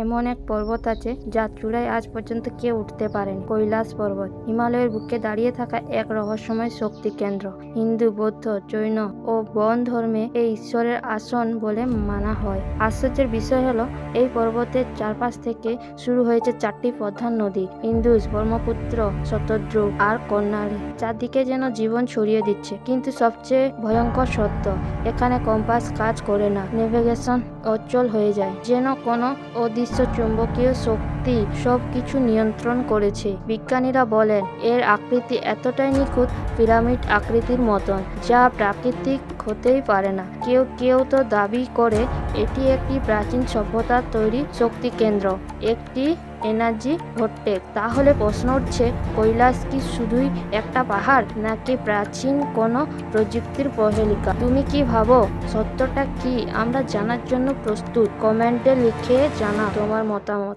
এমন এক পর্বত আছে যার চূড়ায় আজ পর্যন্ত কেউ উঠতে পারেন। কৈলাস পর্বত, হিমালয়ের বুকে দাঁড়িয়ে থাকা এক রহস্যময় শক্তি কেন্দ্র। হিন্দু, বৌদ্ধ, জৈন ও বন ধর্মে এই ঈশ্বরের আসন বলে মানা হয়। আশ্চর্যের বিষয় হলো, এই পর্বতের চারপাশ থেকে শুরু হয়েছে চারটি প্রধান নদী ইন্দুস ব্রহ্মপুত্র শতদ্রু আর কর্ণালী চারদিকে যেন জীবন ছড়িয়ে দিচ্ছে, কিন্তু সবচেয়ে ভয়ঙ্কর সত্য, এখানে কম্পাস কাজ করে না, নেভিগেশন অচল হয়ে যায়। যেন কোনো অদৃশ্য চুম্বকীয় শক্তি সব কিছু নিয়ন্ত্রণ করেছে। বিজ্ঞানীরা বলেন, এর আকৃতি এতটাই নিখুঁত পিরামিড আকৃতির মতন, যা প্রাকৃতিক হতেই পারে না। কেউ কেউ তো দাবি করে, এটি একটি প্রাচীন সভ্যতার তৈরি শক্তি কেন্দ্র, একটি এনার্জি ঘটতে। তাহলে প্রশ্ন উঠছে, কৈলাস কি শুধুই একটা পাহাড়, নাকি প্রাচীন কোনো প্রযুক্তির প্রহেলিকা? তুমি কি ভাবো? সত্যটা কি? আমরা জানার জন্য প্রস্তুত। কমেন্টে লিখে জানা তোমার মতামত।